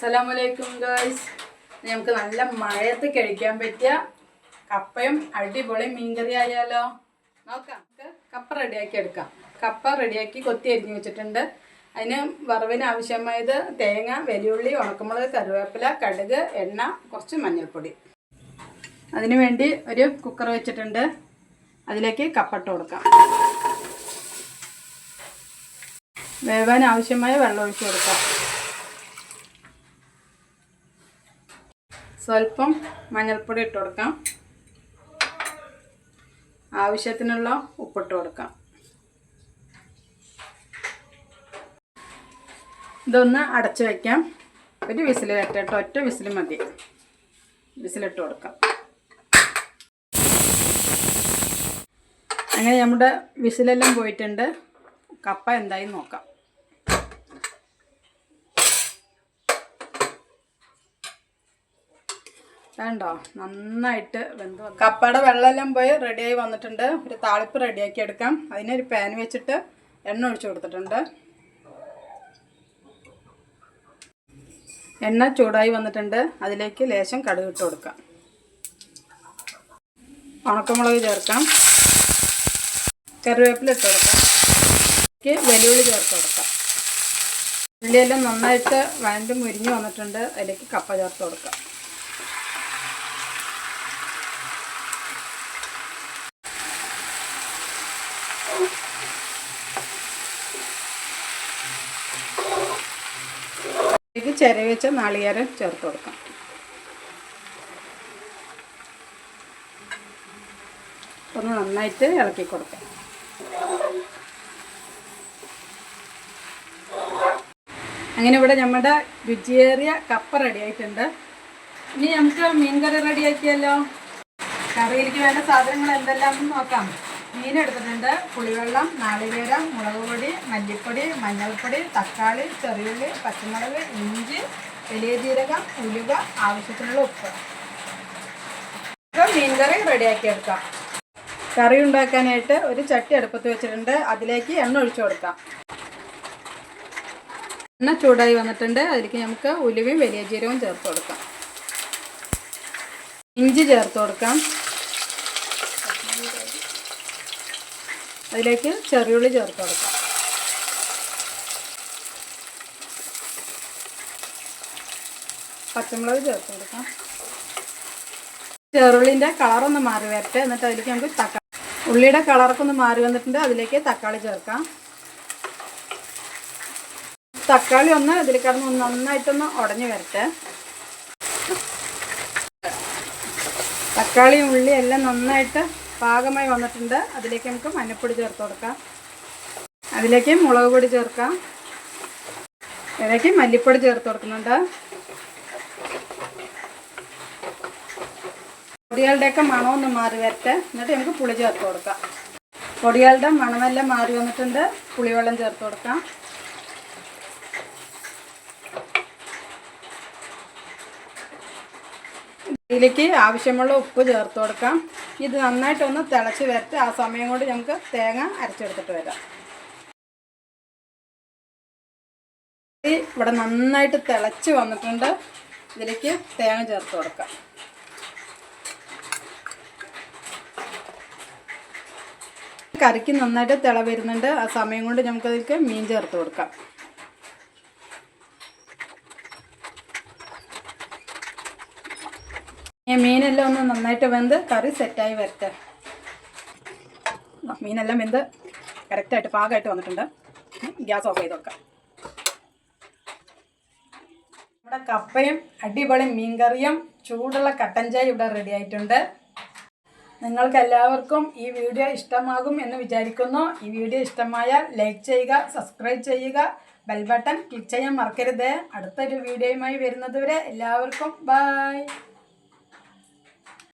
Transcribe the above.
അസ്സലാമലൈക്കും ഗേൾസ് നമുക്ക് നല്ല മഴയത്ത് കഴിക്കാൻ പറ്റിയ കപ്പയും അടിപൊളി മീൻകറി ആയാലോ? നോക്കാം. നമുക്ക് കപ്പ റെഡിയാക്കി എടുക്കാം. കപ്പ റെഡിയാക്കി കൊത്തി അരിഞ്ഞ് വെച്ചിട്ടുണ്ട്. അതിന് വറവിന് ആവശ്യമായത് തേങ്ങ വെല്ലുള്ളി ഉണക്കമുളക് കറിവേപ്പില കടുക് എണ്ണ കുറച്ച് മഞ്ഞൾപ്പൊടി. അതിനു വേണ്ടി ഒരു കുക്കർ വെച്ചിട്ടുണ്ട്. അതിലേക്ക് കപ്പട്ട് കൊടുക്കാം. വേവാൻ ആവശ്യമായ വെള്ളം ഒഴിച്ച് കൊടുക്കാം. സ്വല്പം മഞ്ഞൾപ്പൊടി ഇട്ട് കൊടുക്കാം. ആവശ്യത്തിനുള്ള ഉപ്പിട്ട് കൊടുക്കാം. ഇതൊന്ന് അടച്ചു വയ്ക്കാം ഒരു വിസിൽ കെട്ടിട്ട് ഒറ്റ വിസിൽ മതി. വിസിലിട്ട് കൊടുക്കാം. അങ്ങനെ നമ്മുടെ വിസിലെല്ലാം പോയിട്ടുണ്ട്. കപ്പ എന്തായി നോക്കാം. വേണ്ടോ? നന്നായിട്ട് വെന്ത്. കപ്പയുടെ വെള്ളമെല്ലാം പോയി റെഡിയായി വന്നിട്ടുണ്ട്. ഒരു താളിപ്പ് റെഡിയാക്കി എടുക്കാം. അതിനൊരു പാൻ വെച്ചിട്ട് എണ്ണ ഒഴിച്ചു കൊടുത്തിട്ടുണ്ട്. എണ്ണ ചൂടായി വന്നിട്ടുണ്ട്. അതിലേക്ക് ലേശം കടുക് ഇട്ട് കൊടുക്കാം. ഉണക്കമുളക് ചേർക്കാം. കറിവേപ്പില ഇട്ട് കൊടുക്കാം. വെല്ലുവിളി ചേർത്ത് കൊടുക്കാം. ഉള്ളിയെല്ലാം നന്നായിട്ട് വഴണ്ട് മുരിഞ്ഞ് വന്നിട്ടുണ്ട്. അതിലേക്ക് കപ്പ ചേർത്ത് കൊടുക്കാം ഇതിലേക്ക് ചിരവി വെച്ച നാളികേരം ചേർത്ത് കൊടുക്കാം. ഒന്ന് നന്നായിട്ട് ഇളക്കി കൊടുക്കാം. അങ്ങനെ ഇവിടെ നമ്മുടെ രുചിയേറിയ കപ്പ റെഡി ആയിട്ടുണ്ട്. ഇനി നമുക്ക് മീൻ കറി റെഡിയാക്കിയല്ലോ കറിയിലേക്ക് വേണ്ട സാധനങ്ങൾ എന്തെല്ലാം നോക്കാം. മീൻ എടുത്തിട്ടുണ്ട് പുളിവെള്ളം നാളികേരം മുളക് പൊടി മല്ലിപ്പൊടി മഞ്ഞൾപ്പൊടി തക്കാളി ചെറിയുള്ളി പച്ചമുളക് ഇഞ്ചി വലിയ ജീരകം ഉലുവ ആവശ്യത്തിനുള്ള ഉപ്പ്. മീൻ കറി റെഡിയാക്കി എടുക്കാം. കറി ഉണ്ടാക്കാനായിട്ട് ഒരു ചട്ടി അടുപ്പത്ത് വെച്ചിട്ടുണ്ട്. അതിലേക്ക് എണ്ണ ഒഴിച്ചു കൊടുക്കാം. എണ്ണ ചൂടായി വന്നിട്ടുണ്ട്. അതിലേക്ക് നമുക്ക് ഉലുവയും വലിയ ജീരകവും ചേർത്ത് കൊടുക്കാം. ഇഞ്ചി ചേർത്ത് കൊടുക്കാം. അതിലേക്ക് ചെറിയുള്ളി ചേർത്ത് കൊടുക്കാം. പച്ചമുളക് ചേർത്ത് കൊടുക്കാം. ചെറുള്ളിന്റെ കളറൊന്ന് മാറി വരട്ടെ. എന്നിട്ട് അതിലേക്ക് നമുക്ക് തക്കാളി ഉള്ളിയുടെ കളറൊക്കെ ഒന്ന് മാറി വന്നിട്ടുണ്ട്. അതിലേക്ക് തക്കാളി ചേർക്കാം. തക്കാളി ഒന്ന് ഇതിൽ കിടന്ന് നന്നായിട്ടൊന്ന് ഉടഞ്ഞു വരട്ടെ. തക്കാളിയും ഉള്ളിയും എല്ലാം നന്നായിട്ട് പാകമായി വന്നിട്ടുണ്ട്. അതിലേക്ക് നമുക്ക് മഞ്ഞൾപ്പൊടി ചേർത്ത് കൊടുക്കാം. അതിലേക്ക് മുളക് പൊടി ചേർക്കാം. ഇതിലേക്ക് മല്ലിപ്പൊടി ചേർത്ത് കൊടുക്കുന്നുണ്ട്. പൊടികളുടെയൊക്കെ മണമൊന്ന് മാറി വരട്ടെ. എന്നിട്ട് നമുക്ക് പുളി ചേർത്ത് കൊടുക്കാം. പൊടികളുടെ മണമെല്ലാം മാറി വന്നിട്ടുണ്ട്. പുളിവെള്ളം ചേർത്ത് കൊടുക്കാം. ഇതിലേക്ക് ആവശ്യമുള്ള ഉപ്പ് ചേർത്ത് കൊടുക്കാം. ഇത് നന്നായിട്ടൊന്ന് തിളച്ച് വരട്ട്. ആ സമയം കൊണ്ട് നമുക്ക് തേങ്ങ അരച്ചെടുത്തിട്ട് വരാം. ഇവിടെ നന്നായിട്ട് തിളച്ച് വന്നിട്ടുണ്ട്. ഇതിലേക്ക് തേങ്ങ ചേർത്ത് കൊടുക്കാം. കറിക്ക് നന്നായിട്ട് തിള വരുന്നുണ്ട്. ആ സമയം കൊണ്ട് നമുക്കതിലേക്ക് മീൻ ചേർത്ത് കൊടുക്കാം. ഈ മീനെല്ലാം ഒന്ന് നന്നായിട്ട് വെന്ത് കറി സെറ്റായി വരട്ടെ. മീനെല്ലാം വെന്ത് കറക്റ്റായിട്ട് പാകമായിട്ട് വന്നിട്ടുണ്ട്. ഗ്യാസ് ഓഫ് ചെയ്ത് വെക്കാം. ഇവിടെ കപ്പയും അടിപൊളി മീൻകറിയും ചൂടുള്ള കട്ടൻ ചായ ഇവിടെ റെഡി ആയിട്ടുണ്ട്. നിങ്ങൾക്ക് എല്ലാവർക്കും ഈ വീഡിയോ ഇഷ്ടമാകും എന്ന് വിചാരിക്കുന്നു. ഈ വീഡിയോ ഇഷ്ടമായാൽ ലൈക്ക് ചെയ്യുക സബ്സ്ക്രൈബ് ചെയ്യുക ബെൽ ബട്ടൺ ക്ലിക്ക് ചെയ്യാൻ മറക്കരുത്. അടുത്തൊരു വീഡിയോയുമായി വരുന്നതുവരെ എല്ലാവർക്കും ബൈ